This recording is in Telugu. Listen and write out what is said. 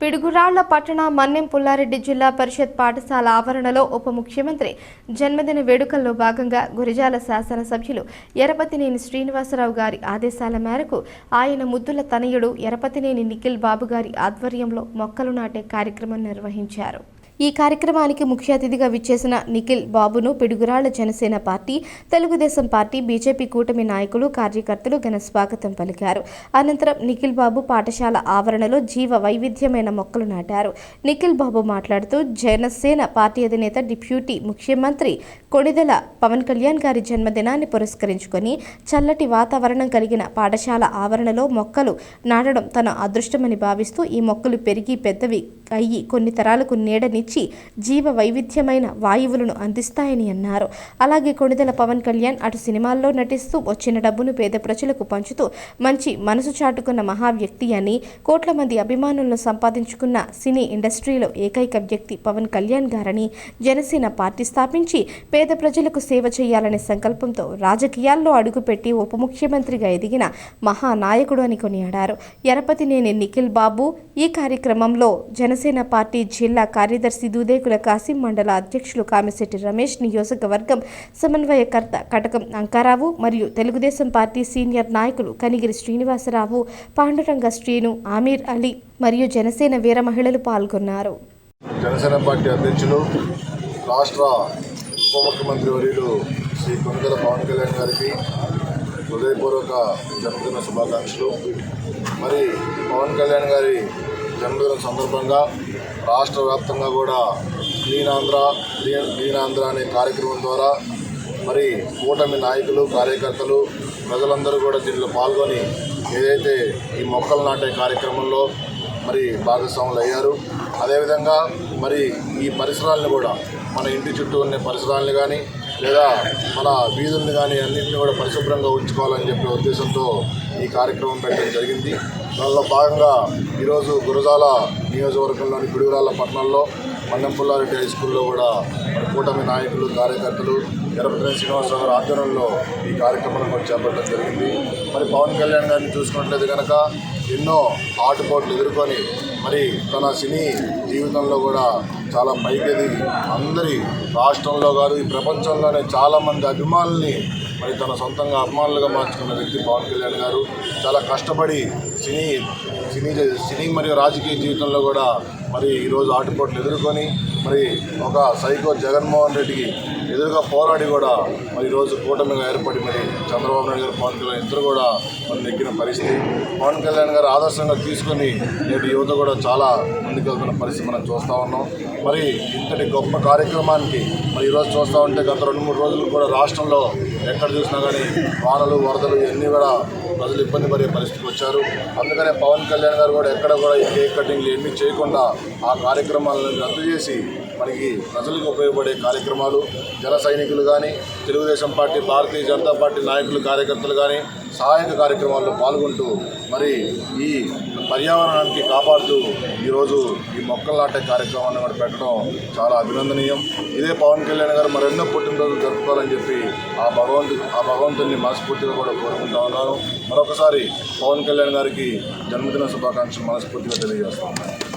పిడుగురాళ్ళ పట్టణ మన్నెం పుల్లారెడ్డి జిల్లా పరిషత్ పాఠశాల ఆవరణలో ఉప ముఖ్యమంత్రి జన్మదిన వేడుకల్లో భాగంగా గురిజాల శాసనసభ్యులు ఎరపతినేని శ్రీనివాసరావు గారి ఆదేశాల మేరకు ఆయన ముద్దుల తనయుడు ఎరపతినేని నిఖిల్ బాబు గారి ఆధ్వర్యంలో మొక్కలు నాటే కార్యక్రమం నిర్వహించారు. ఈ కార్యక్రమానికి ముఖ్య అతిథిగా విచ్చేసిన నిఖిల్ బాబును Piduguralla Janasena party Telugu Desam party BJP కూటమి నాయకులు కార్యకర్తలు ఘన స్వాగతం పలికారు. అనంతరం నిఖిల్ బాబు పాఠశాల ఆవరణలో జీవ వైవిధ్యమైన మొక్కలు నాటారు. నిఖిల్ బాబు మాట్లాడుతూ జనసేన పార్టీ అధినేత డిప్యూటీ ముఖ్యమంత్రి కొణిదెల పవన్ కళ్యాణ్ గారి జన్మదినాన్ని పురస్కరించుకొని చల్లటి వాతావరణం కలిగిన పాఠశాల ఆవరణలో మొక్కలు నాటడం తన అదృష్టమని భావిస్తూ ఈ మొక్కలు పెరిగి పెద్దవి అయ్యి కొన్ని తరాలకు నీడనిచ్చి జీవ వైవిధ్యమైన వాయువులను అందిస్తాయని అన్నారు. అలాగే కొణిదెల పవన్ కళ్యాణ్ అటు సినిమాల్లో నటిస్తూ వచ్చిన డబ్బును పేద ప్రజలకు పంచుతూ మంచి మనసు చాటుకున్న మహా వ్యక్తి అని కోట్ల మంది అభిమానులను సంపాదించుకున్న సినీ ఇండస్ట్రీలో ఏకైక వ్యక్తి పవన్ కళ్యాణ్ గారని జనసేన పార్టీ స్థాపించి పేద ప్రజలకు సేవ చేయాలనే సంకల్పంతో రాజకీయాల్లో అడుగుపెట్టి ఉప ముఖ్యమంత్రిగా ఎదిగిన మహానాయకుడు అని కొనియాడారు. ఎరపతినేని నిఖిల్ బాబు ఈ కార్యక్రమంలో జన జనసేన పార్టీ జిల్లా కార్యదర్శి దూదేకుల కాసిం మండల అధ్యక్షులు కామిశెట్టి రమేష్ నియోజకవర్గం సమన్వయకర్త కటకం అంకారావు మరియు తెలుగుదేశం పార్టీ సీనియర్ నాయకులు కనిగిరి శ్రీనివాసరావు పాండురంగ శ్రీను ఆమీర్ అలీ మరియు జనసేన వీర మహిళలు పాల్గొన్నారు. జనసేన పార్టీ అధ్యక్షులు రాష్ట్ర ఉప ముఖ్యమంత్రి వర్యులు శ్రీ కొనుగల పవన్ కళ్యాణ్ గారికి హృదయపూర్వక జన్మదిన శుభాకాంక్షలు. మరి పవన్ కళ్యాణ్ గారి జన్మదిన సందర్భంగా రాష్ట్ర వ్యాప్తంగా కూడా clean Andhra clean clean Andhra అనే కార్యక్రమం ద్వారా మరి కూటమి నాయకులు కార్యకర్తలు ప్రజలందరూ కూడా దీనిలో పాల్గొని ఏదైతే ఈ మొక్కలు నాటే కార్యక్రమంలో మరి భాగస్వాములు అయ్యారు. అదేవిధంగా మరి ఈ పరిసరాలను కూడా మన ఇంటి చుట్టూ ఉన్న పరిసరాలను కానీ లేదా మన వీధుల్ని కానీ అన్నింటినీ కూడా పరిశుభ్రంగా ఉంచుకోవాలని చెప్పే ఉద్దేశంతో ఈ కార్యక్రమం పెట్టడం జరిగింది. దానిలో భాగంగా ఈరోజు గురజాల నియోజకవర్గంలోని పిడుగురాళ్ళ పట్టణంలో మన్నెంపుల్లారెడ్డి హై స్కూల్లో కూడా మరి కూటమి నాయకులు కార్యకర్తలు ఎరపతిని శ్రీనివాసరావు గారి ఆధ్వర్యంలో ఈ కార్యక్రమాన్ని కూడా చేపట్టడం జరిగింది. మరి పవన్ కళ్యాణ్ గారిని చూసుకున్నట్లయితే కనుక ఎన్నో ఆటుపోట్లు ఎదుర్కొని మరి తన సినీ జీవితంలో కూడా చాలా పైకెది అందరి రాష్ట్రంలో కాదు ఈ ప్రపంచంలోనే చాలామంది అభిమానుల్ని మరి తన సొంతంగా అభిమానులుగా మార్చుకున్న వ్యక్తి పవన్ కళ్యాణ్ గారు. చాలా కష్టపడి సినీ సినీ సినీ మరియు రాజకీయ జీవితంలో కూడా మరి ఈరోజు ఆటుపోట్లు ఎదుర్కొని మరి ఒక సైకో జగన్మోహన్ రెడ్డికి ఎదురుగా పోరాడి కూడా మరి ఈరోజు కూటమిగా ఏర్పడి మరి చంద్రబాబు నాయుడు గారు పవన్ కళ్యాణ్ ఇద్దరు కూడా మరి నెగ్గిన పరిస్థితి. పవన్ కళ్యాణ్ గారు ఆదర్శంగా తీసుకొని నేటి యువత కూడా చాలా ముందుకెళ్తున్న పరిస్థితి మనం చూస్తూ ఉన్నాం. మరి ఇంతటి గొప్ప కార్యక్రమానికి మరి ఈరోజు చూస్తూ ఉంటే గత రెండు మూడు రోజులు కూడా రాష్ట్రంలో ఎక్కడ చూసినా కానీ వానలు వరదలు ఇవన్నీ కూడా ప్రజలు ఇబ్బంది పడే పరిస్థితికి వచ్చారు. అందుకనే పవన్ కళ్యాణ్ గారు కూడా ఎక్కడ కూడా ఈ కేక్ కటింగ్లు ఏమీ చేయకుండా ఆ కార్యక్రమాలను రద్దు చేసి మనకి ప్రజలకు ఉపయోగపడే కార్యక్రమాలు జన సైనికులు కానీ తెలుగుదేశం పార్టీ భారతీయ జనతా పార్టీ నాయకులు కార్యకర్తలు కానీ సహాయక కార్యక్రమాల్లో పాల్గొంటూ మరి ఈ పర్యావరణానికి కాపాడుతూ ఈరోజు ఈ మొక్కలు నాటే కార్యక్రమాన్ని కూడా పెట్టడం చాలా అభినందనీయం. ఇదే పవన్ కళ్యాణ్ గారు మరెన్నో పుట్టినరోజులు జరుపుకోవాలని చెప్పి ఆ భగవంతు ఆ భగవంతుని మనస్ఫూర్తిగా కూడా కోరుకుంటా ఉన్నాను. మరొకసారి పవన్ కళ్యాణ్ గారికి జన్మదిన శుభాకాంక్షలు మనస్ఫూర్తిగా తెలియజేస్తాను